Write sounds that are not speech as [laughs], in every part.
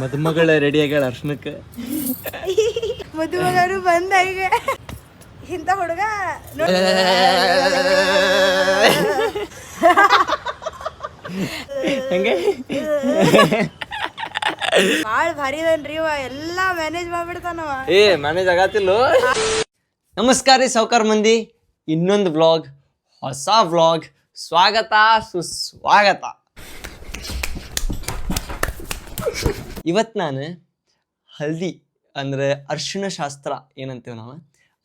ಮದುಮಗಳ ready ಆಗ್ಯಾಳ ಅರ್ಶನಕ್ಕೆ. ಮದುಮಗರು ಬಂದ ಈಗ. ಇಂಥ ಹುಡುಗ ಹಂಗೆ? ಭಾಳ ಭಾರಿ ಅದನ್ರಿ ಇವ. ಎಲ್ಲ ಮ್ಯಾನೇಜ್ ಮಾಡ್ಬಿಡ್ತಾನವ. ಏ ಮ್ಯಾನೇಜ್ ಆಗತ್ತಿಲ್ಲ? ನಮಸ್ಕಾರ ರೀ ಸಾವ್ಕಾರ್ ಮಂದಿ. ಇನ್ನೊಂದು ವ್ಲಾಗ್ ಹೊಸ ವ್ಲಾಗ್ ಸ್ವಾಗತ ಸುಸ್ವಾಗತ. ಇವತ್ತು ನಾನು ಹಲ್ದಿ ಅಂದ್ರೆ ಅರ್ಶಿಣ ಶಾಸ್ತ್ರ ಏನಂತೇವೆ ನಾವು,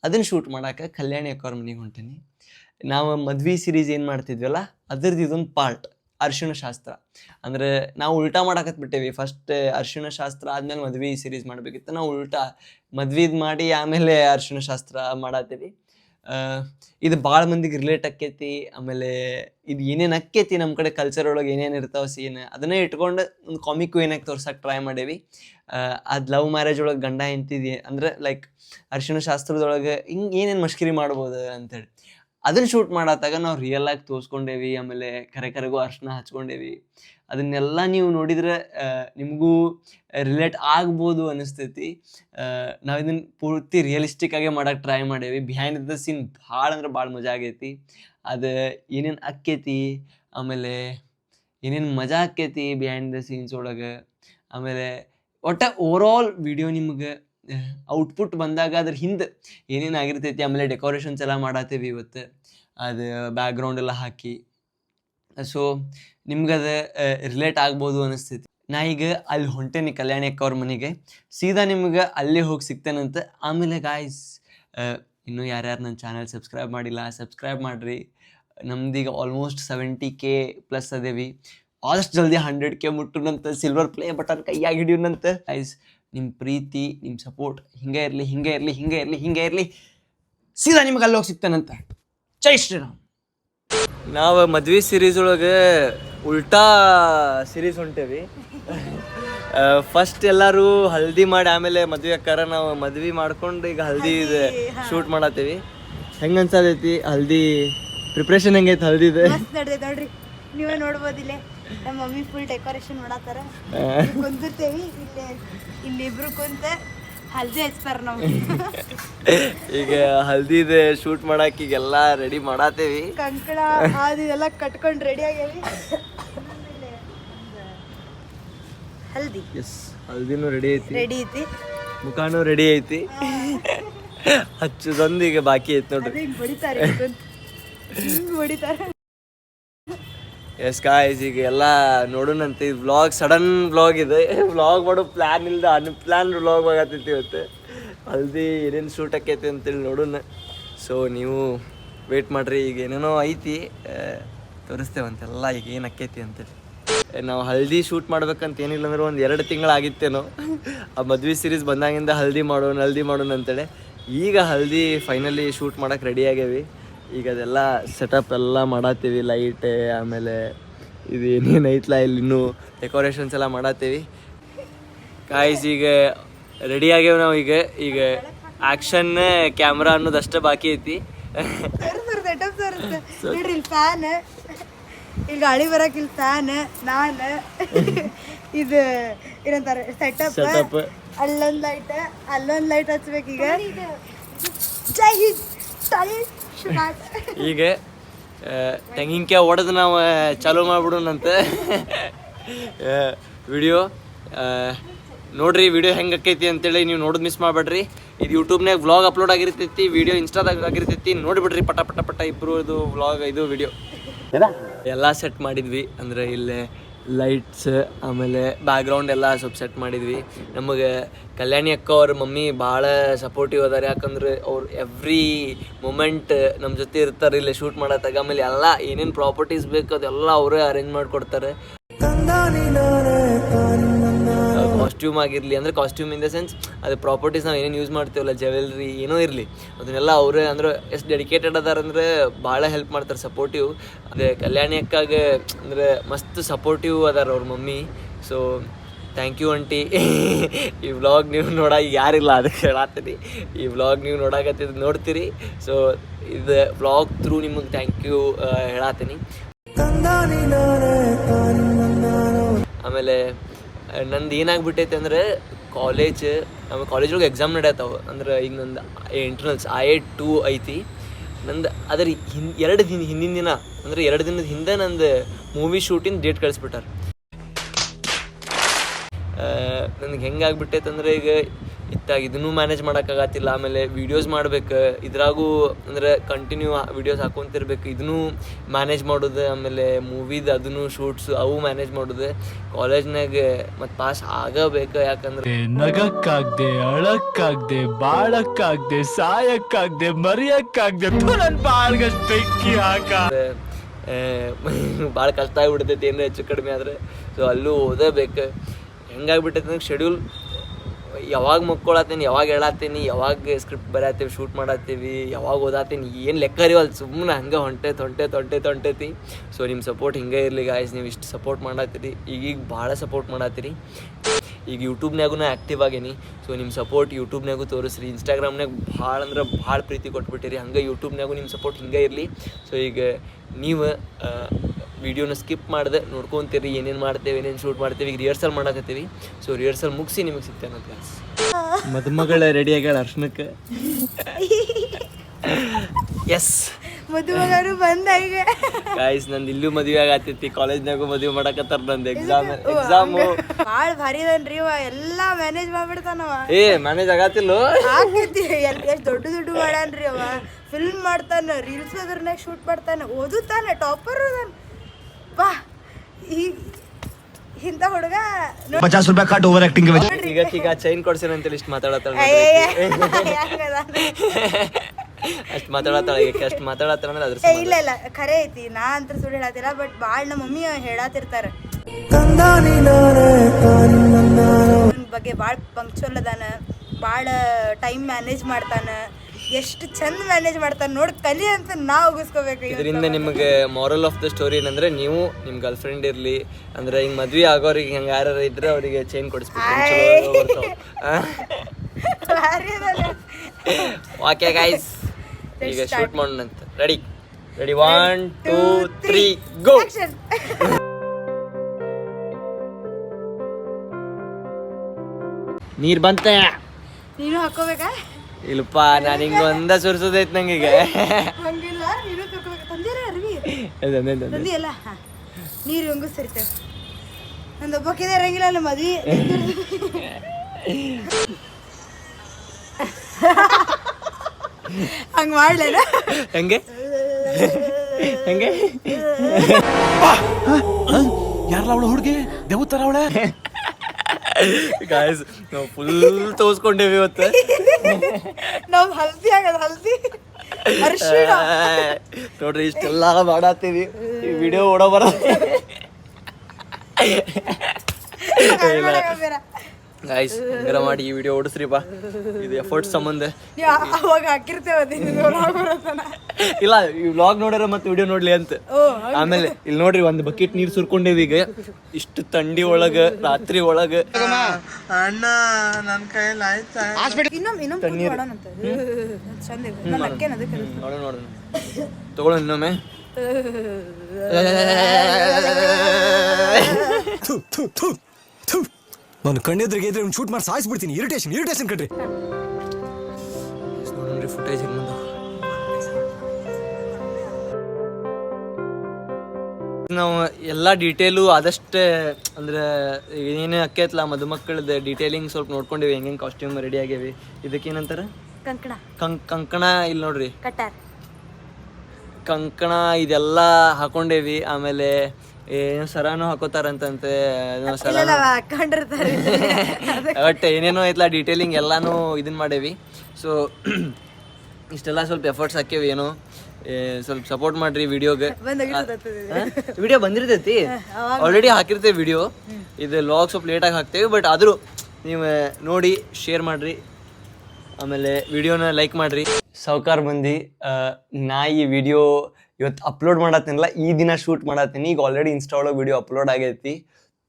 ಅದನ್ನು ಶೂಟ್ ಮಾಡೋಕೆ ಕಲ್ಯಾಣಿ ಅಕ್ಕವ್ರ ಮನೆಗೆ ಹೊಂಟೀನಿ. ನಾವು ಮದ್ವೆ ಸಿರೀಸ್ ಏನು ಮಾಡ್ತಿದ್ವಲ್ಲ ಅದ್ರದ್ದು ಇದೊಂದು ಪಾರ್ಟ್ ಅರ್ಶಿಣ ಶಾಸ್ತ್ರ. ಅಂದ್ರೆ ನಾವು ಉಲ್ಟಾ ಮಾಡಾಕತ್ ಬಿಟ್ಟೇವಿ. ಫಸ್ಟ್ ಅರ್ಶಿಣ ಶಾಸ್ತ್ರ ಆದ್ಮೇಲೆ ಮದ್ವೆ ಸಿರೀಸ್ ಮಾಡಬೇಕಿತ್ತು. ನಾವು ಉಲ್ಟಾ ಮದ್ವಿದ್ ಮಾಡಿ ಆಮೇಲೆ ಅರ್ಶಿಣ ಶಾಸ್ತ್ರ ಮಾಡತ್ತೀವಿ ಇದು ಭಾಳ ಮಂದಿಗೆ ರಿಲೇಟ್ ಆಕ್ಕೈತಿ. ಆಮೇಲೆ ಇದು ಏನೇನು ಆಕ್ಕೈತಿ ನಮ್ಮ ಕಡೆ ಕಲ್ಚರ್ ಒಳಗೆ ಏನೇನು ಇರ್ತಾವ ಸೀನ್ ಅದನ್ನೇ ಇಟ್ಕೊಂಡು ಒಂದು ಕಾಮಿಕ್ ಏನಾಗಿ ತೋರ್ಸಕ್ಕೆ ಟ್ರೈ ಮಾಡೇವಿ. ಅದು ಲವ್ ಮ್ಯಾರೇಜ್ ಒಳಗೆ ಗಂಡ ಹೆಂಡ್ತಿದಿ ಅಂದ್ರೆ ಲೈಕ್ ಅರಿಶಿಣ ಶಾಸ್ತ್ರದೊಳಗೆ ಹಿಂಗೆ ಏನೇನು ಮಷ್ಕಿರಿ ಮಾಡ್ಬೋದು ಅಂತೇಳಿ. ಅದನ್ನ ಶೂಟ್ ಮಾಡತ್ತಾಗ ನಾವು ರಿಯಲ್ ಆಗಿ ತೋರಿಸ್ಕೊಂಡೇವಿ, ಆಮೇಲೆ ಕರೆ ಕರೆಗೂ ಅರ್ಶನ ಹಚ್ಕೊಂಡೇವಿ. ಅದನ್ನೆಲ್ಲ ನೀವು ನೋಡಿದ್ರೆ ನಿಮಗೂ ರಿಲೇಟ್ ಆಗ್ಬೋದು ಅನಿಸ್ತೈತಿ. ನಾವು ಇದನ್ನ ಪೂರ್ತಿ ರಿಯಲಿಸ್ಟಿಕ್ ಆಗಿ ಮಾಡಕ್ಕೆ ಟ್ರೈ ಮಾಡೇವಿ. ಬಿಹೈಂಡ್ ದ ಸೀನ್ ಭಾಳ ಅಂದ್ರೆ ಭಾಳ ಮಜಾ ಆಗೈತಿ. ಅದು ಏನೇನು ಅಕ್ಕೈತಿ, ಆಮೇಲೆ ಏನೇನು ಮಜಾ ಆಕ್ಕೈತಿ ಬಿಹೈಂಡ್ ದ ಸೀನ್ಸ್ ಒಳಗೆ. ಆಮೇಲೆ ಒಟ್ಟು ಓವರಾಲ್ ವಿಡಿಯೋ ನಿಮ್ಗೆ ಔಟ್ಪುಟ್ ಬಂದಾಗ ಅದ್ರ ಹಿಂದೆ ಏನೇನು ಆಗಿರ್ತೈತಿ ಆಮೇಲೆ ಡೆಕೋರೇಷನ್ಸ್ ಎಲ್ಲ ಮಾಡತ್ತೇವಿ ಇವತ್ತು. ಅದು ಬ್ಯಾಕ್ಗ್ರೌಂಡ್ ಎಲ್ಲ ಹಾಕಿ. ಸೊ ನಿಮ್ಗದು ರಿಲೇಟ್ ಆಗ್ಬೋದು ಅನಿಸ್ತೈತಿ. ನಾ ಈಗ ಅಲ್ಲಿ ಹೊಂಟೇನಿ ಕಲ್ಯಾಣಿ ಅಕ್ಕ ಅವ್ರ ಮನೆಗೆ. ಸೀದಾ ನಿಮ್ಗೆ ಅಲ್ಲೇ ಹೋಗಿ ಸಿಗ್ತೇನಂತ. ಆಮೇಲೆ ಗಾಯ್ಸ್ ಇನ್ನೂ ಯಾರ್ಯಾರು ನನ್ನ ಚಾನಲ್ ಸಬ್ಸ್ಕ್ರೈಬ್ ಮಾಡಿಲ್ಲ ಸಬ್ಸ್ಕ್ರೈಬ್ ಮಾಡಿರಿ. ನಮ್ದೀಗ ಆಲ್ಮೋಸ್ಟ್ ಸೆವೆಂಟಿ ಕೆ ಪ್ಲಸ್ ಅದೇವಿ. ಆದಷ್ಟು ಜಲ್ದಿ ಹಂಡ್ರೆಡ್ ಕೆ ಮುಟ್ಟುನಂತ ಸಿಲ್ವರ್ ಪ್ಲೇ ಬಟನ್ ಕೈಯಾಗಿ ಹಿಡಿಯೋನಂತ. ಗೈಸ್ ನಿಮ್ಮ ಪ್ರೀತಿ ನಿಮ್ಮ ಸಪೋರ್ಟ್ ಹಿಂಗೆ ಇರಲಿ ಹಿಂಗೆ ಇರಲಿ ಹಿಂಗೆ ಇರಲಿ ಹಿಂಗೆ ಇರಲಿ ಸೀದಾ ನಿಮ್ಗೆ ಅಲ್ಲೋಗಿ ಹೋಗಿ ಸಿಗ್ತಾನಂತ. ಜೈ ಶ್ರೀರಾಮ್. ನಾವು ಮದ್ವೆ ಸೀರೀಸ್ ಒಳಗೆ ಉಲ್ಟಾ ಸಿರೀಸ್ ಹೊಂಟೇವಿ. ಫಸ್ಟ್ ಎಲ್ಲರೂ ಹಲ್ದಿ ಮಾಡಿ ಆಮೇಲೆ ಮದ್ವೆ ಅಕ್ಕಾರ ನಾವು ಮದ್ವೆ ಮಾಡ್ಕೊಂಡು ಈಗ ಹಲ್ದಿ ಶೂಟ್ ಮಾಡತ್ತೀವಿ. ಹೆಂಗ ಅನ್ಸತೈತಿ? ಹಲ್ದಿ ಪ್ರಿಪ್ರೇಷನ್ ಹೆಂಗೈತಿ? ಹಲ್ದಿ ಇದೆ. ನಡ್ದೈತೆ ನೋಡ್ರಿ. ನೀವೇ ನೋಡ್ಬೋದಿಲ್ಲ. ನಮ್ಮ ಮಮ್ಮಿ ಫುಲ್ ಡೆಕೋರೇಷನ್ ಮಾಡತ್ತಾರ. ಕುಂತಿರ್ತೇವಿ ಇಲ್ಲಿ ಇಲ್ಲಿ ಇಬ್ರು ಕುಂತ ಹಲ್ದಿ ಹಚ್ತಾರ ನಾವು ಈಗ ಹಲ್ದಿದ ಶೂಟ್ ಮಾಡಕ್ ಈಗೆಲ್ಲ ರೆಡಿ ಮಾಡತ್ತೇವಿ ಕಂಕಣ ಅದು ಇದೆಲ್ಲ ಕಟ್ಕೊಂಡು ರೆಡಿ ಆಗ್ಯಾವಿ. ಹಲ್ದಿ. ಎಸ್ ಹಲ್ದಿನೂ ರೆಡಿ ಐತಿ. ರೆಡಿ ಐತಿ. ಮುಖಾನು ರೆಡಿ ಐತಿ. ಹಚ್ಚುದೊಂದು ಈಗ ಬಾಕಿ ಐತಿ ನೋಡ್ರಿ. ಹೊಡಿತಾರೆ ಹೊಡಿತಾರೆ. ಎಸ್ ಗಾಯ್ಸ್ ಈಗ ಎಲ್ಲ ನೋಡೋಣಂತೆ. ಇದು ವ್ಲಾಗ್ ಸಡನ್ ವ್ಲಾಗ್ ಇದೆ. [laughs] ವ್ಲಾಗ್ ಮಾಡೋ ಪ್ಲ್ಯಾನ್ ಅನ್ ಅನ್ಪ್ಲಾನ್ ವ್ಲಾಗ್ ಆಗತ್ತೈತಿ ಇವತ್ತು. ಹಲ್ದಿ ಏನೇನು ಶೂಟ್ ಆಕೈತಿ ಅಂತೇಳಿ ನೋಡೋಣ. ಸೊ ನೀವು ವೇಟ್ ಮಾಡ್ರಿ, ಈಗ ಏನೇನೋ ಐತಿ ತೋರಿಸ್ತೇವಂತೆಲ್ಲ ಈಗ ಏನು ಆಕೈತಿ ಅಂತೇಳಿ. ನಾವು ಹಲ್ದಿ ಶೂಟ್ ಮಾಡ್ಬೇಕಂತ ಏನಿಲ್ಲ ಅಂದ್ರೆ ಒಂದು ಎರಡು ತಿಂಗಳಾಗಿತ್ತೇನೋ ಆ ಮದ್ವೆ ಸೀರೀಸ್ ಬಂದಾಗಿಂದ ಹಲ್ದಿ ಮಾಡೋಣ ಹಲ್ದಿ ಮಾಡೋಣ ಅಂತೇಳಿ. ಈಗ ಹಲ್ದಿ ಫೈನಲಿ ಶೂಟ್ ಮಾಡಕ್ಕೆ ರೆಡಿ ಆಗ್ಯಾವಿ ಈಗ ಅದೆಲ್ಲ ಸೆಟಪ್ ಎಲ್ಲ ಮಾಡತ್ತೀವಿ ಲೈಟ್ ಆಮೇಲೆ ಇದು ಏನೇನು ಐತ್ಲ ಇಲ್ಲಿ ಇನ್ನೂ ಡೆಕೋರೇಷನ್ಸ್ ಎಲ್ಲ ಮಾಡತ್ತೀವಿ. ಕಾಯ್ಸ್ ಈಗ ರೆಡಿ ಆಗ್ಯಾವ ನಾವು ಈಗ. ಈಗ ಆ್ಯಕ್ಷನ್ ಕ್ಯಾಮ್ರಾ ಅನ್ನೋದಷ್ಟೇ ಬಾಕಿ ಐತಿ. [laughs] ಇಲ್ಲಿ ಫ್ಯಾನ್ ಈಗ ಗಾಳಿ ಬರಕ್ ಇಲ್ಲಿ ಫ್ಯಾನ್ ನಾನ್. [laughs] ಇದು ಏನಂತಾರೆ ಸೆಟಪ್ ಅಲ್ಲೊಂದ್ ಲೈಟ್ ಅಲ್ಲೊಂದ್ ಲೈಟ್ ಹಚ್ಬೇಕೀಗ ಜೈ. [laughs] ಈಗ ತೆಂಗಿನಕಾಯಿ ಹೊಡೆದು ನಾವು ಚಾಲೂ ಮಾಡಿಬಿಡೋಣಂತೆ. [laughs] ವಿಡಿಯೋ ನೋಡ್ರಿ ವಿಡಿಯೋ ಹೆಂಗೆ ಆಕೈತಿ ಅಂತೇಳಿ ನೀವು ನೋಡೋದು ಮಿಸ್ ಮಾಡಬೇಡ್ರಿ. ಇದು ಯೂಟ್ಯೂಬ್ನಾಗ ವ್ಲಾಗ್ ಅಪ್ಲೋಡ್ ಆಗಿರ್ತೈತಿ ವಿಡಿಯೋ ಇನ್ಸ್ಟಾದಾಗ ಆಗಿರ್ತೈತಿ ನೋಡಿಬಿಡ್ರಿ ಪಟ ಪಟ ಪಟ ಇಬ್ಬರು ಇದು ವ್ಲಾಗ್ ಇದು ವಿಡಿಯೋ ಎಲ್ಲ ಸೆಟ್ ಮಾಡಿದ್ವಿ ಅಂದರೆ ಇಲ್ಲೇ ಲೈಟ್ಸ್ ಆಮೇಲೆ ಬ್ಯಾಕ್ಗ್ರೌಂಡ್ ಎಲ್ಲ ಸ್ವಲ್ಪ ಸೆಟ್ ಮಾಡಿದ್ವಿ. ನಮಗೆ ಕಲ್ಯಾಣಿ ಅಕ್ಕ ಅವ್ರ ಮಮ್ಮಿ ಭಾಳ ಸಪೋರ್ಟಿವ್ ಅದಾರೆ. ಯಾಕಂದ್ರೆ ಅವ್ರು ಎವ್ರಿ ಮೂಮೆಂಟ್ ನಮ್ಮ ಜೊತೆ ಇರ್ತಾರೆ, ಇಲ್ಲಿ ಶೂಟ್ ಮಾಡತ್ತಾಗ. ಆಮೇಲೆ ಎಲ್ಲ ಏನೇನು ಪ್ರಾಪರ್ಟೀಸ್ ಬೇಕು ಅದೆಲ್ಲ ಅವರೇ ಅರೇಂಜ್ ಮಾಡಿಕೊಡ್ತಾರೆ. ಕಾಸ್ಟ್ಯೂಮ್ ಆಗಿರಲಿ, ಅಂದರೆ ಕಾಸ್ಟ್ಯೂಮ್ ಇನ್ ದ ಸೆನ್ಸ್ ಅದು ಪ್ರಾಪರ್ಟೀಸ್ ನಾವು ಏನೇನು ಯೂಸ್ ಮಾಡ್ತೀವಲ್ಲ ಜ್ಯುವೆಲ್ರಿ ಏನೋ ಇರಲಿ. ಅದನ್ನೆಲ್ಲ ಅವರೇ ಅಂದ್ರೆ ಎಷ್ಟು ಡೆಡಿಕೇಟೆಡ್ ಅದಾರ ಅಂದರೆ ಭಾಳ ಹೆಲ್ಪ್ ಮಾಡ್ತಾರೆ ಸಪೋರ್ಟಿವ್ ಅದೇ ಕಲ್ಯಾಣಿ ಅಕ್ಕಾಗ ಅಂದರೆ ಮಸ್ತ್ ಸಪೋರ್ಟಿವ್ ಅದಾರ ಅವ್ರ mummy. So thank you aunty ಈ ವ್ಲಾಗ್ ನೀವು ನೋಡ ಯಾರಿಲ್ಲ, ಅದಕ್ಕೆ ಹೇಳತ್ತೀನಿ ಈ ವ್ಲಾಗ್ ನೀವು ನೋಡಾಕತ್ತಿದ್ದು ನೋಡ್ತೀರಿ. ಸೊ ಇದು ವ್ಲಾಗ್ ಥ್ರೂ ನಿಮಗೆ ಥ್ಯಾಂಕ್ ಯು ಹೇಳಾತೀನಿ. ಆಮೇಲೆ ನಂದು ಏನಾಗ್ಬಿಟ್ಟೈತೆ ಅಂದ್ರೆ ಕಾಲೇಜ್ ಆಮೇಲೆ ಕಾಲೇಜ್ ಒಳಗೆ ಎಕ್ಸಾಮ್ ನಡೆಯತ್ತವು ಅಂದ್ರೆ ಈಗ ನಂದು ಇಂಟರ್ನಲ್ಸ್ ಐ ಎ ಟು ಐತಿ. ನಂದು ಅದ್ರ ಹಿನ್, ಎರಡು ದಿನ, ಹಿಂದಿನ ದಿನ, ಅಂದ್ರೆ ಎರಡು ದಿನದ ಹಿಂದೆ ನಂದು ಮೂವಿ ಶೂಟಿಂಗ್ ಡೇಟ್ ಕಳಿಸ್ಬಿಟ್ಟಾರ. ನನಗೆ ಹೆಂಗಾಗ್ಬಿಟ್ಟೈತೆ ಅಂದ್ರೆ ಈಗ ಇತ್ತಾಗ ಇದನ್ನು ಮ್ಯಾನೇಜ್ ಮಾಡೋಕ್ಕಾಗತ್ತಿಲ್ಲ ಆಮೇಲೆ ವೀಡಿಯೋಸ್ ಮಾಡ್ಬೇಕು ಇದ್ರಾಗೂ ಅಂದ್ರೆ ಕಂಟಿನ್ಯೂ ವೀಡಿಯೋಸ್ ಹಾಕೊತಿರ್ಬೇಕು ಇದನ್ನು ಮ್ಯಾನೇಜ್ ಮಾಡೋದು ಆಮೇಲೆ ಮೂವಿದು ಅದನ್ನು ಶೂಟ್ಸ್ ಅವು ಮ್ಯಾನೇಜ್ ಮಾಡೋದು ಕಾಲೇಜ್ನಾಗ ಮತ್ತು ಪಾಸ್ ಆಗಬೇಕು ಯಾಕಂದ್ರೆ ನಗಕ್ಕಾಗದೆ ಅಳಕ್ಕಾಗದೆ ಬಾಳಕ್ಕಾಗದೆ ಸಾಯಕ್ಕಾಗದೆ ಮರಿಯಕ್ಕಾಗ್ದೆ ನನ್ ಬಾಳ್ಗಷ್ಟ್ ಬೆಂಕಿ ಹಾಕ. ಭಾಳ ಕಷ್ಟ ಆಗಿಬಿಡ್ತೈತಿ ಏನು ಹೆಚ್ಚು ಕಡಿಮೆ ಆದರೆ. ಸೊ ಅಲ್ಲೂ ಓದಬೇಕು. ಹೆಂಗಾಗ್ಬಿಟ್ಟೈತೆ ನಂಗೆ ಶೆಡ್ಯೂಲ್ ಯಾವಾಗ ಮಕ್ಕೊಳತ್ತೀನಿ, ಯಾವಾಗ ಹೇಳತ್ತೀನಿ, ಯಾವಾಗ ಸ್ಕ್ರಿಪ್ಟ್ ಬರತ್ತೀವಿ ಶೂಟ್ ಮಾಡತ್ತೀವಿ, ಯಾವಾಗ ಓದಾತೀನಿ ಏನು ಲೆಕ್ಕ ಅಲ್ಲಿ ಸುಮ್ಮನೆ ಹಂಗೆ ಹೊಂಟೆ, ತೊಂಟೆ ತೊಂಟೆ, ತೊಂಟೈತಿ. ಸೊ ನಿಮ್ಮ ಸಪೋರ್ಟ್ ಹಿಂಗೆ ಇರಲಿ ಗಾಯ್ಸ್ ನೀವು ಇಷ್ಟು ಸಪೋರ್ಟ್ ಮಾಡತ್ತೀರಿ. ಈಗೀಗ ಭಾಳ ಸಪೋರ್ಟ್ ಮಾಡತ್ತೀರಿ. ಈಗ ಯೂಟ್ಯೂಬ್ನಾಗೂ ಆ್ಯಕ್ಟಿವ್ ಆಗೇನಿ. ಸೊ ನಿಮ್ಮ ಸಪೋರ್ಟ್ ಯೂಟ್ಯೂಬ್ನಾಗೂ ತೋರಿಸ್ರಿ. ಇನ್ಸ್ಟಾಗ್ರಾಮ್ನಾಗ ಭಾಳ ಅಂದ್ರೆ ಭಾಳ ಪ್ರೀತಿ ಕೊಟ್ಬಿಟ್ಟಿರಿ. ಹಂಗೆ ಯೂಟ್ಯೂಬ್ನಾಗೂ ನಿಮ್ಮ ಸಪೋರ್ಟ್ ಹಿಂಗೆ ಇರಲಿ. ಸೊ ಈಗ, ನೀವು ವಿಡಿಯೋನ ಸ್ಕಿಪ್ ಮಾಡ್ದೆ ನೋಡ್ಕೊತೀರಿ ಏನೇನು ಮಾಡ್ತೇವೆ ಏನೇನು ಶೂಟ್ ಮಾಡ್ತೇವೆ ಈಗ ರಿಹರ್ಸಲ್ ಮಾಡಕತ್ತೀವಿ. ಸೊ ರಿಹರ್ಸಲ್ ಮುಗಿಸಿ ನಿಮಗೆ ಸಿಗ್ತೇನೆ ಅಂತ ಮದುಮಗಳ ರೆಡಿ ಆಗ್ಯಾಳ ಅರ್ಶನಕ್ಕೆ. ಎಸ್ ಮದುಮಗರು ಬಂದ ಈಗ ಗಾಯ್ಸ್ ನಂದು ಇಲ್ಲೂ ಮದುವೆ ಆಗತ್ತೈತಿ. ಕಾಲೇಜ್ನಾಗೂ ಮದುವೆ ಮಾಡಕತ್ತಾರ ನಂದು ಎಕ್ಸಾಮ್ ಎಕ್ಸಾಮ್ ಭಾಳ ಭಾರಿ ಅದನ್ರಿ ಎಲ್ಲ ಎಲ್ಲಾ ಮ್ಯಾನೇಜ್ ಮಾಡ್ಬಿಡ್ತಾನವ. ಏ ಮ್ಯಾನೇಜ್ ಆಗತ್ತಿಲ್ಲ. ಆಗೈತಿ ಎಷ್ಟು ದೊಡ್ಡ ದೊಡ್ಡ ಮಾಡ್ಯಾನ್ರಿ ಅವ. ಫಿಲ್ಮ್ ಮಾಡ್ತಾನ ರೀಲ್ಸ್ ಅದ್ರನ್ಯಾಗ ಶೂಟ್ ಮಾಡ್ತಾನ ಓದುತ್ತಾನೆ ಟಾಪರ್ ಅದಾನ. ಈ ಇಂಥ ಹುಡುಗ ಪಚಾಸ್ ರೂಪಾಯಿ ಕಟ್ ಓವರ್ ಆಕ್ಟಿಂಗ್ ಈಗ ಈಗ ಚೈನ್ ಕೊಡ್ಸಿನ ಅಂತ ಇಷ್ಟು ಮಾತಾಡತ್ತಾಳ? ಅಷ್ಟು ಮಾತಾಡತ್ತಾಳ ಈಗ ಅಷ್ಟು ಮಾತಾಡತ್ತಾಳ ಅಂದ್ರೆ ಅದ್ರ ಇಲ್ಲ ಇಲ್ಲ ಖರೆ ಐತಿ. ನಾ ಅಂತ ಸುಳ್ಳು ಹೇಳತ್ತಿಲ್ಲ ಬಟ್ ಭಾಳ ನಮ್ಮ ಮಮ್ಮಿ ಹೇಳತ್ತಿರ್ತಾರ. ಅವ್ನ್ ಬಗ್ಗೆ ಭಾಳ ಪಂಕ್ಚುಲ್ ಅದಾನ ಭಾಳ ಟೈಮ್ ಮ್ಯಾನೇಜ್ ಮಾಡ್ತಾನ. ಎಷ್ಟು ಚಂದ ಮ್ಯಾನೇಜ್ ಮಾಡ್ತಾರೆ ನೋಡಿ ಕಲಿ ಅಂತ ನಾವು ಉಗಿಸ್ಕೋಬೇಕು ಇದರಿಂದ ನಿಮಗೆ ಮಾರಲ್ ಆಫ್ ದ ಸ್ಟೋರಿ ಏನಂದ್ರೆ ನೀವು ನಿಮ್ಮ ಗರ್ಲ್ ಫ್ರೆಂಡ್ ಇರಲಿ ಅಂದ್ರೆ ಹಿಂಗ್ ಮದ್ವೆ ಆಗೋರಿಗೆ ಹೆಂಗೆ ಯಾರು ಇದ್ರೆ ಅವರಿಗೆ ಚೈನ್ ಕೊಡಿಸ್ಬೇಕು ಓಕೆ ಗೈಸ್ ಈಗ shoot ಮಾಡೋಣಂತ ready ready one two three go ನೀರ್ ಬಂತ. ನೀರು ಹಾಕೋಬೇಕಾ? ಇಲ್ಲಪ್ಪ ನಾನು ಹಿಂಗ ಒಂದ ಸುರ್ಸೋದೈತ್ ನಂಗೀಗ. ಹಂಗಿಲ್ಲ ನೀನು ಹಾಕೋಬೇಕು ತಂದಿರ ಅರ್ವಿ. ನೀರು ಹೆಂಗೂ ಸರಿತೇವೆ ನಂದು ಒಬ್ಬಕ್ಕಿದೆ ಇರಂಗಿಲ್ಲ ಅಲ್ಲ ಮದ್ವಿ? ಹಂಗ ಮಾಡ್ಲೇನ? ಹೆಂಗೆ? ಹೆಂಗೆ? ಯಾರಲ್ಲ ಅವಳು ಹುಡುಗಿ? ದೇವತರ ಅವಳೆ? ಗಾಯ್ಸ್ ನಾವು ಫುಲ್ ತೋರ್ಸ್ಕೊಂಡೇವಿ ಇವತ್ತು. [laughs] ನಾವ್ ಹಲ್ದಿ ಆಗದ ಹಲ್ದಿ ಅರ್ಶಿಣ. [laughs] ನೋಡ್ರಿ ಇಷ್ಟೆಲ್ಲ ಮಾಡತ್ತೀವಿ. ಈ ವಿಡಿಯೋ ಓಡೋ ಬರ [laughs] ಗಾಯ್ಸ್ ಹಂಗಾರ ಮಾಡಿ ಈ ವಿಡಿಯೋ ಓಡಿಸ್ರಿಪ್ಪ ಬಾ. ಇದು ಎಫರ್ಟ್ ಸಂಬಂಧ. ಅವಾಗ ಹಾಕಿರ್ತೇವ ಇಲ್ಲ ಈ ವ್ಲಾಗ್ ನೋಡ್ಯಾರ ಮತ್ತೆ ವಿಡಿಯೋ ನೋಡ್ಲಿ ಅಂತ. ಆಮೇಲೆ ಇಲ್ಲಿ ನೋಡ್ರಿ ಒಂದು ಬಕೆಟ್ ನೀರು ಸುರ್ಕೊಂಡೇವಿ ಈಗ. ಇಷ್ಟು ತಂಡಿ ಒಳಗ ರಾತ್ರಿ ಒಳಗ. ಅಣ್ಣ ಇನ್ನೊಮ್ಮೆ ಕೈಯಲ್ಲಿ ಚಂದ ಇದೆ. ನಾನು ಅಕ್ಕೇನ ಅದಕ್ಕೆ ನೋಡೋಣ ನೋಡೋಣ ತಗೊಳ್ಳೋಣ ಇನ್ನೊಮ್ಮೆ. [laughs] ನಾನು ಕಣ್ಣೆದ್ರಿಗೆ ಇದ್ರೆ ಶೂಟ್ ಮಾಡಿ ಸಾಯಿಸ್ಬಿಡ್ತೀನಿ. ಇರಿಟೇಷನ್ ಇರಿಟೇಷನ್ ಕಣ್ರಿ. ನೋಡ್ರಿ ಫುಟೇಜ್ ಹೆಂಗ್ ನಾವು ಎಲ್ಲ ಡೀಟೇಲು ಆದಷ್ಟೇ ಅಂದ್ರೆ ಏನೇನು ಅಕ್ಕೈತಲ್ಲ ಮದುಮಕ್ಕಳದ ಡೀಟೇಲಿಂಗ್ ಸ್ವಲ್ಪ ನೋಡ್ಕೊಂಡಿವಿ ಹೆಂಗೆ ಕಾಸ್ಟ್ಯೂಮ್ ರೆಡಿ ಆಗ್ಯಾವಿ ಇದಕ್ಕೆ ಏನಂತಾರೆ? ಕಂಕಣ. ಕಂಕ್ ಕಂಕಣ ಇಲ್ಲಿ ನೋಡ್ರಿ. ಕಟ್ಟಾರ್. ಕಂಕಣ ಇದೆಲ್ಲ ಹಾಕೊಂಡೇವಿ. ಆಮೇಲೆ ಏನು ಸರಾನು ಹಾಕೋತಾರಂತಂತೆ. ಸರ ಹಾಕೊಂಡಿರ್ತಾರೆ ಬಟ್ [laughs] ಏನೇನೋ ಐತ್ಲ ಡೀಟೇಲಿಂಗ್ ಎಲ್ಲಾನು ಇದನ್ನ ಮಾಡೇವಿ. ಸೊ [clears throat] ಇಷ್ಟೆಲ್ಲ ಸ್ವಲ್ಪ ಎಫರ್ಟ್ಸ್ ಹಾಕೇವಿ ಏನೋ. ಸ್ವಲ್ಪ ಸಪೋರ್ಟ್ ಮಾಡ್ರಿ ವಿಡಿಯೋಗೆ ವಿಡಿಯೋ ಬಂದಿರ್ತೈತಿ. [laughs] ಆಲ್ರೆಡಿ ಹಾಕಿರ್ತೇವೆ ವಿಡಿಯೋ ಇದು ಲಾಗ್ ಸ್ವಲ್ಪ ಲೇಟಾಗಿ ಹಾಕ್ತೇವೆ ಬಟ್ ಆದರೂ ನೀವು ನೋಡಿ ಶೇರ್ ಮಾಡ್ರಿ. ಆಮೇಲೆ ವಿಡಿಯೋನ ಲೈಕ್ ಮಾಡ್ರಿ. ಸಾವ್ಕಾರ್ ಮಂದಿ ನಾ ಈ ವಿಡಿಯೋ ಇವತ್ತು ಅಪ್ಲೋಡ್ ಮಾಡತ್ತೀನಲ್ಲ ಈ ದಿನ ಶೂಟ್ ಮಾಡತ್ತೀನಿ. ಈಗ ಆಲ್ರೆಡಿ ಇನ್ಸ್ಟಾ ಒಳಗೆ ವಿಡಿಯೋ ಅಪ್ಲೋಡ್ ಆಗೈತಿ.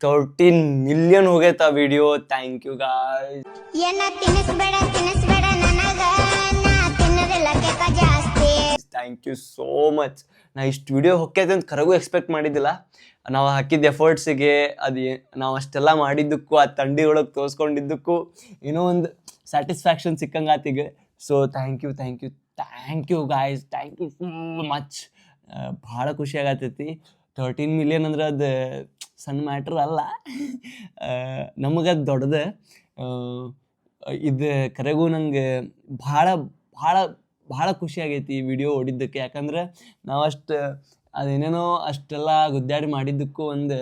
ತರ್ಟೀನ್ ಮಿಲಿಯನ್ ಹೋಗೈತೆ ಆ video thank you thank you so much ನಾ ಇಷ್ಟು ವಿಡಿಯೋ ಹೊಕ್ಕೈತೆ ಅಂತ ಕರಗೂ ಎಕ್ಸ್ಪೆಕ್ಟ್ ಮಾಡಿದ್ದಿಲ್ಲ. ನಾವು ಹಾಕಿದ ಎಫರ್ಟ್ಸಿಗೆ ಅದು ನಾವು ಅಷ್ಟೆಲ್ಲ ಮಾಡಿದ್ದಕ್ಕೂ ಆ ತಂಡಿ ಒಳಗೆ ತೋರಿಸ್ಕೊಂಡಿದ್ದಕ್ಕೂ ಏನೋ ಒಂದು ಸ್ಯಾಟಿಸ್ಫ್ಯಾಕ್ಷನ್ ಸಿಕ್ಕಂಗಾತಿಗೆ ಆತೀಗ so thank you thank you thank you guys thank you so much ಭಾಳ ಖುಷಿ ಆಗತ್ತೈತಿ ತರ್ಟೀನ್ ಮಿಲಿಯನ್ ಅಂದ್ರೆ ಅದು ಸಣ್ಣ ಮ್ಯಾಟ್ರ್ ಅಲ್ಲ. ನಮಗೆ ಅದು ದೊಡ್ಡದು. ಇದು ಕರೆಗೂ ನಂಗೆ ಭಾಳ ಭಾಳ ಭಾಳ ಖುಷಿ ಆಗೈತಿ ಈ ವಿಡಿಯೋ ಓಡಿದ್ದಕ್ಕೆ. ಯಾಕಂದ್ರೆ ನಾವು ಅಷ್ಟು ಅದೇನೇನೋ ಅಷ್ಟೆಲ್ಲ ಗುದ್ದಾಡಿ ಮಾಡಿದ್ದಕ್ಕೂ ಒಂದು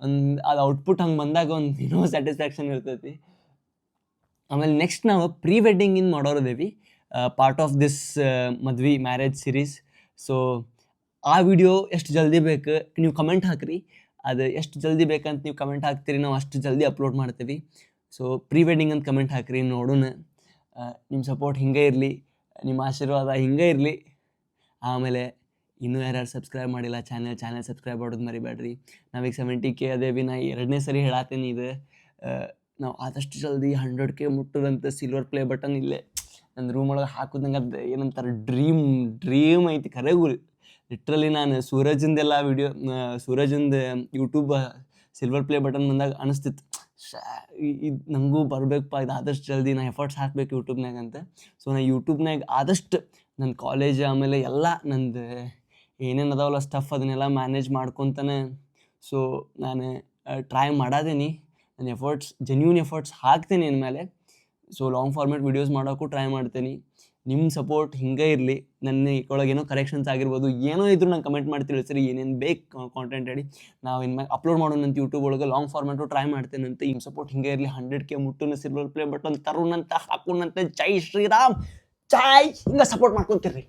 ಒಂದು, ಅದು ಔಟ್ಪುಟ್ ಹಂಗೆ ಬಂದಾಗ ಒಂದು ಏನೋ ಸ್ಯಾಟಿಸ್ಫ್ಯಾಕ್ಷನ್ ಇರ್ತೈತಿ. ಆಮೇಲೆ ನೆಕ್ಸ್ಟ್ ನಾವು ಪ್ರೀ ವೆಡ್ಡಿಂಗಿಂದ ಮಾಡೋರದೇವಿ ಪಾರ್ಟ್ ಆಫ್ ದಿಸ್ ಮದ್ವೆ ಮ್ಯಾರೇಜ್ ಸಿರೀಸ್ ಸೊ ಆ ವಿಡಿಯೋ ಎಷ್ಟು ಜಲ್ದಿ ಬೇಕು ನೀವು ಕಮೆಂಟ್ ಹಾಕ್ರಿ. ಅದು ಎಷ್ಟು ಜಲ್ದಿ ಬೇಕಂತ ನೀವು ಕಮೆಂಟ್ ಹಾಕ್ತೀರಿ, ನಾವು ಅಷ್ಟು ಜಲ್ದಿ ಅಪ್ಲೋಡ್ ಮಾಡ್ತೀವಿ. ಸೊ ಪ್ರೀ ವೆಡ್ಡಿಂಗ್ ಅಂತ ಕಮೆಂಟ್ ಹಾಕ್ರಿ ನೋಡೋಣ. ನಿಮ್ಮ ಸಪೋರ್ಟ್ ಹಿಂಗೆ ಇರಲಿ ನಿಮ್ಮ ಆಶೀರ್ವಾದ ಹಿಂಗೆ ಇರಲಿ. ಆಮೇಲೆ ಇನ್ನೂ ಯಾರ್ಯಾರು ಸಬ್ಸ್ಕ್ರೈಬ್ ಮಾಡಿಲ್ಲ ಚಾನಲ್ ಚಾನಲ್ ಸಬ್ಸ್ಕ್ರೈಬ್ ಮಾಡೋದು ಮರಿಬೇಡ್ರಿ ನಾವೀಗ ಸೆವೆಂಟಿ ಕೆ ಅದೇವಿ, ನಾ ಎರಡನೇ ಸರಿ ಹೇಳತ್ತೀನಿ ಇದು. ನಾವು ಆದಷ್ಟು ಜಲ್ದಿ ಹಂಡ್ರೆಡ್ ಕೆ ಮುಟ್ಟದಂತೆ ಸಿಲ್ವರ್ ಪ್ಲೇ ಬಟನ್ ಇಲ್ಲೇ ನನ್ನ ರೂಮ್ ಒಳಗೆ ಹಾಕೋದಂಗೆ ಅದು ಏನಂತಾರೆ ಡ್ರೀಮ್ ಡ್ರೀಮ್ ಐತಿ ಗುರಿ. ಲಿಟ್ರಲಿ ನಾನು ಸೂರಜಿಂದೆಲ್ಲ ವಿಡಿಯೋ ಸೂರಜಿಂದ ಯೂಟ್ಯೂಬ್ ಸಿಲ್ವರ್ ಪ್ಲೇ ಬಟನ್ ಬಂದಾಗ ಅನಿಸ್ತಿತ್ತು ಇದು ನನಗೂ ಬರಬೇಕಪ್ಪ ಇದು ಆದಷ್ಟು ಜಲ್ದಿ ನಾ ಎಫರ್ಟ್ಸ್ ಹಾಕ್ಬೇಕು ಯೂಟ್ಯೂಬ್ನಾಗ ಅಂತ. ಸೊ ನಾ ಯೂಟ್ಯೂಬ್ನಾಗ ಆದಷ್ಟು ನನ್ನ ಕಾಲೇಜ್ ಆಮೇಲೆ ಎಲ್ಲ ನಂದು ಏನೇನು ಅದಾವಲ್ಲ ಸ್ಟಫ್ ಅದನ್ನೆಲ್ಲ ಮ್ಯಾನೇಜ್ ಮಾಡ್ಕೊತಾನೆ ಸೊ ನಾನು ಟ್ರೈ ಮಾಡಾದೀನಿ. ನನ್ನ ಎಫರ್ಟ್ಸ್ ಜೆನ್ಯೂನ್ ಎಫರ್ಟ್ಸ್ ಹಾಕ್ತೀನಿ ಇನ್ಮೇಲೆ ಸೊ ಲಾಂಗ್ ಫಾರ್ಮೇಟ್ ವೀಡಿಯೋಸ್ ಮಾಡೋಕ್ಕೂ ಟ್ರೈ ಮಾಡ್ತೀನಿ. ನಿಮ್ಮ ಸಪೋರ್ಟ್ ಹಿಂಗೆ ಇರಲಿ. ನನ್ನ ಒಳಗೆ ಏನೋ ಕರೆಕ್ಷನ್ಸ್ ಆಗಿರ್ಬೋದು, ಏನೋ ಇದ್ರು ನಂಗೆ ಕಮೆಂಟ್ ಮಾಡಿ ತಿಳಿಸ್ರಿ. ಏನೇನು ಬೇಕು ಕಾಂಟೆಂಟ್ ಹೇಳಿ ನಾವು ಇನ್ಮೇಲೆ ಅಪ್ಲೋಡ್ ಮಾಡೋಣಂತ ಯೂಟ್ಯೂಬ್ ಒಳಗೆ ಲಾಂಗ್ ಫಾರ್ಮೇಟು ಟ್ರೈ ಮಾಡ್ತೇನೆ ಅಂತ. ನಿಮ್ಮ ಸಪೋರ್ಟ್ ಹಿಂಗೆ ಇರಲಿ. ಹಂಡ್ರೆಡ್ ಕೆ ಮುಟ್ಟು ಸಿಲ್ವರ್ ಪ್ಲೇ ಬಟನ್ ತರುಣಂತ ಹಾಕೋಣಂತ ಜೈ ಶ್ರೀರಾಮ್. ಜೈ ಹಿಂಗೆ ಸಪೋರ್ಟ್ ಮಾಡ್ಕೊತೀರಿ